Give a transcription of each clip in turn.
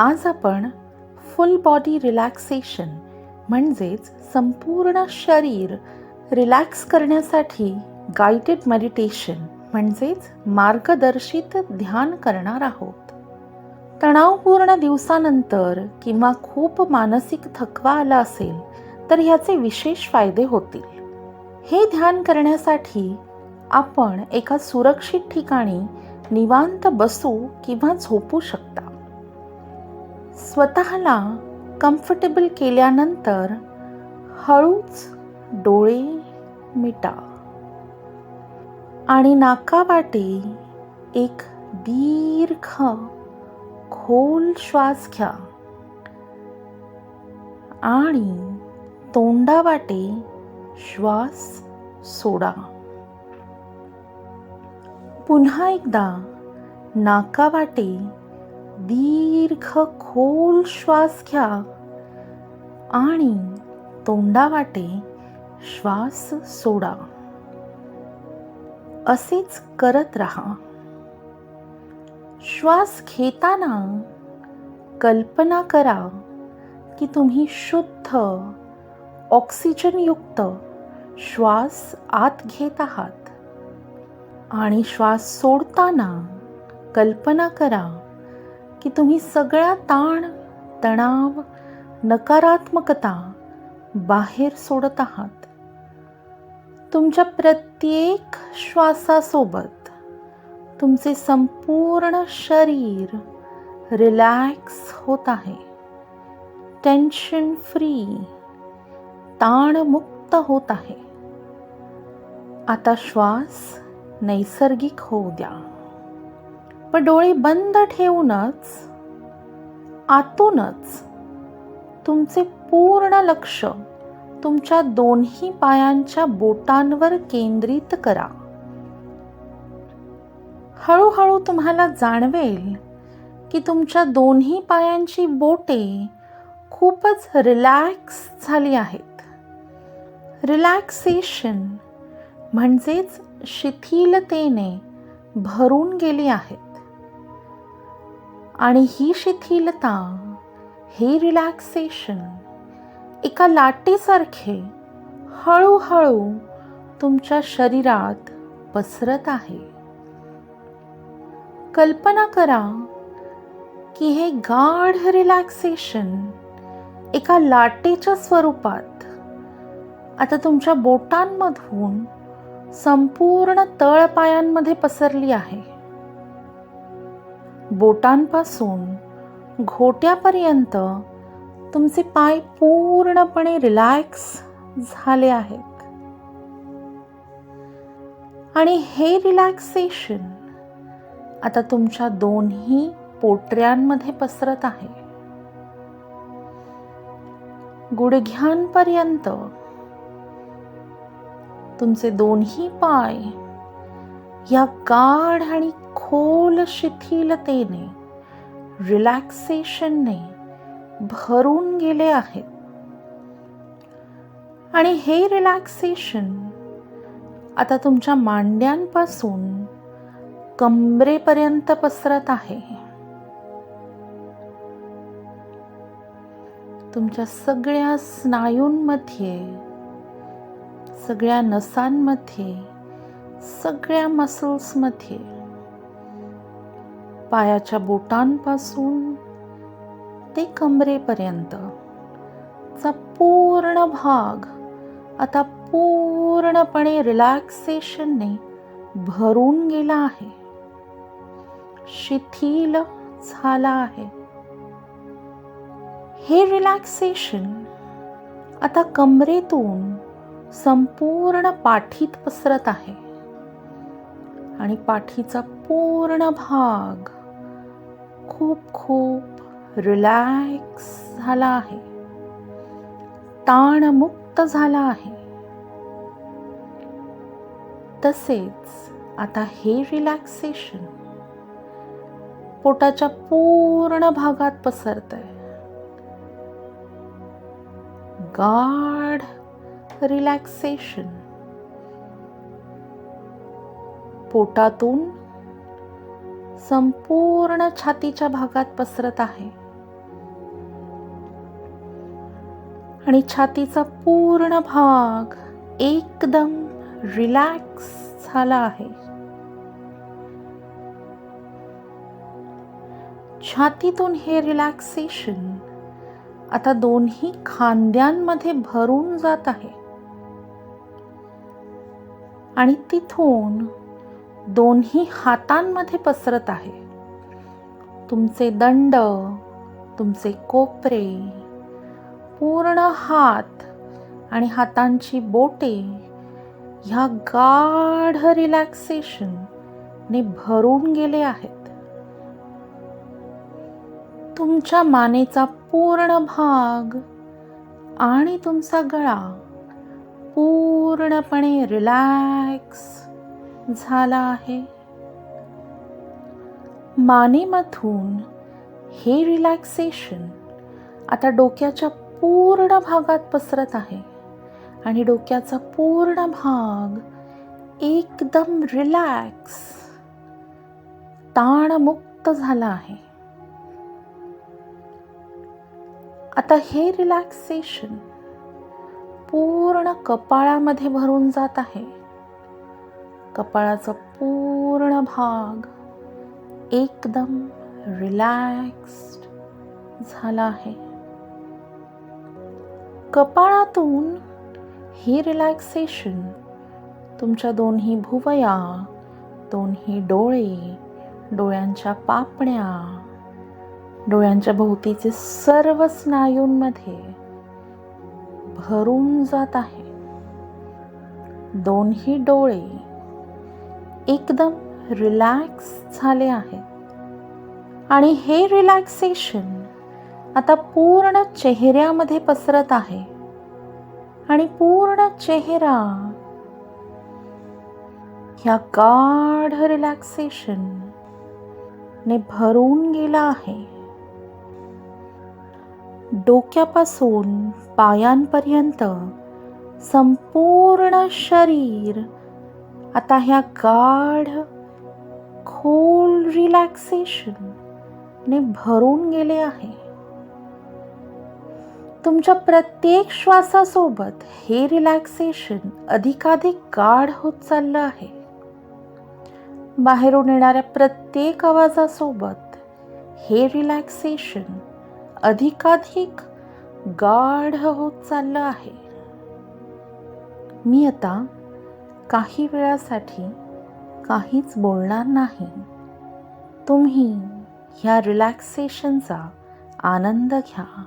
आज आपण फुल body relaxation म्हणजेच संपूर्ण शरीर रिलॅक्स करण्यासाठी गाइडेड मेडिटेशन म्हणजेच मार्गदर्शित ध्यान करणार आहोत. तणावपूर्ण दिवसानंतर किंवा खूप मानसिक थकवा आला असेल तर ह्याचे विशेष फायदे होतील. हे ध्यान करण्यासाठी आपण एका सुरक्षित ठिकाणी निवांत बसू किंवा झोपू शकता. स्वतःला कम्फर्टेबल केल्यानंतर हळूच डोळे मिटा आणि नाकावाटे एक दीर्घ खोल श्वास घ्या. आणि तोंडावाटे श्वास सोडा. पुन्हा एकदा नाकावाटे दीर्घ खोल श्वास घ्या आणि तोंडावाटे श्वास सोडा. असेच करत राहा. श्वास घेताना कल्पना करा की तुम्ही शुद्ध ऑक्सिजनयुक्त श्वास आत घेत आहात. आणि श्वास सोडताना कल्पना करा की तुम्ही सगळा ताण तणाव नकारात्मकता बाहेर सोडत आहात. तुमच्या प्रत्येक श्वासासोबत तुमचे संपूर्ण शरीर रिलॅक्स होत आहे. टेन्शन फ्री ताणमुक्त होत आहे. आता श्वास नैसर्गिक होऊ द्या. पण डोळे बंद ठेवूनच आतूनच तुमचे पूर्ण लक्ष तुमच्या दोन्ही पायांच्या बोटांवर केंद्रित करा. हळूहळू तुम्हाला जाणवेल की तुमच्या दोन्ही पायांची बोटे खूपच रिलॅक्स झाली आहेत. रिलॅक्सेशन म्हणजेच शिथिलतेने भरून गेली आहेत. आणि ही शिथिलता हे रिलॅक्सेशन एका लाटेसारखे हळूहळू तुमच्या शरीरात पसरत आहे. कल्पना करा की हे गाढ रिलॅक्सेशन एका लाटेच्या स्वरूपात आता तुमच्या बोटांमधून संपूर्ण तळपायांमध्ये पसरली आहे. बोटांपासून घोट्यापर्यंत तुमचे पाय पूर्णपणे रिलॅक्स झाले आहेत. आणि हे रिलॅक्सेशन आता तुमच्या दोन्ही पोटऱ्यांमध्ये पसरत आहे. गुडघ्यांपर्यंत तुमचे दोन्ही पाय या गाढ आणि खोल शिथिलतेने रिलॅक्सेशनने भरून गेले आहेत. आणि हे रिलॅक्सेशन आता तुमच्या मांड्यांपासून कंबरेपर्यंत पसरत आहे. तुमच्या सगळ्या स्नायूंमध्ये सगळ्या नसांमध्ये सगळ्या मसल्समध्ये पायाच्या बोटांपासून ते कमरेपर्यंतचा पूर्ण भाग आता पूर्णपणे रिलॅक्सेशनने भरून गेला आहे. शिथिल झाला आहे. हे रिलॅक्सेशन आता कमरेतून संपूर्ण पाठीत पसरत आहे. आणि पाठीचा पूर्ण भाग खूप खूप रिलॅक्स झाला आहे. ताणमुक्त झाला आहे. तसेच आता हे रिलॅक्सेशन पोटाच्या पूर्ण भागात पसरत आहे गाढ रिलॅक्सेशन पोटातून संपूर्ण छातीच्या भागात पसरत आहे. आणि छातीचा पूर्ण भाग एकदम रिलॅक्स झाला आहे. छातीतून हे रिलॅक्सेशन आता दोन्ही खांद्यांमध्ये भरून जात आहे. आणि तिथून दोन्ही हातांमध्ये पसरत आहे. तुमचे दंड तुमचे कोपरे पूर्ण हात आणि हातांची बोटे ह्या गाढ रिलॅक्सेशनने भरून गेले आहेत. तुमच्या मानेचा पूर्ण भाग आणि तुमचा गळा पूर्णपणे रिलॅक्स झाला आहे. मानेमधून हे रिलॅक्सेशन आता डोक्याच्या पूर्ण भागात पसरत आहे. आणि डोक्याचा पूर्ण भाग एकदम रिलॅक्स ताणमुक्त झाला आहे. आता हे रिलॅक्सेशन पूर्ण कपाळामध्ये भरून जात आहे. कपाळाचा पूर्ण भाग एकदम रिलॅक्स्ड झाला आहे. कपाळातून ही रिलॅक्सेशन तुमच्या दोन्ही भुवया दोन्ही डोळे डोळ्यांच्या पापण्या डोळ्यांच्या भोवतीचे सर्व स्नायूंमध्ये भरून जात आहे. दोन्ही डोळे एकदम रिलॅक्स झाले आहे. आणि हे रिलॅक्सेशन आता पूर्ण चेहऱ्यामध्ये पसरत आहे. आणि पूर्ण चेहरा ह्या गाढ रिलॅक्सेशन ने भरून गेला आहे. डोक्यापासून पायांपर्यंत संपूर्ण शरीर आता ह्या गाढ खोल रिलॅक्सेशन ने भरून गेले आहे. तुमच्या प्रत्येक श्वासासोबत हे रिलॅक्सेशन अधिकाधिक गाढ होत चाललं आहे. बाहेरून येणाऱ्या प्रत्येक आवाजासोबत हे रिलॅक्सेशन अधिकाधिक गाढ होत चाललं आहे. मी आता काही वेळासाठी काहीच बोलणार नाही. तुम्ही ह्या रिलॅक्सेशनचा आनंद घ्या.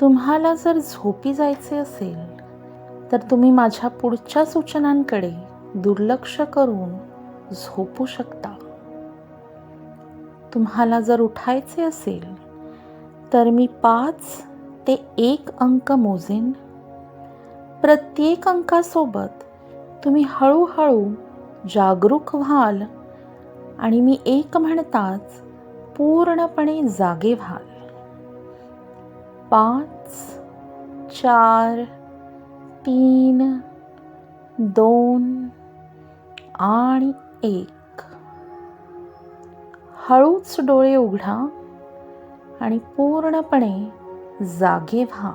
तुम्हाला जर झोपी जायचे असेल तर तुम्ही माझ्या पुढच्या सूचनांकडे दुर्लक्ष करून झोपू शकता. तुम्हाला जर उठायचे असेल तर मी पाच ते एक अंक मोजेन. प्रत्येक अंकासोबत तुम्ही हळूहळू जागरूक व्हाल आणि मी एक म्हणताच पूर्णपणे जागे व्हाल. पाच चार तीन दोन आणि एक. हळूच डोळे उघडा आणि पूर्णपणे जागे व्हा.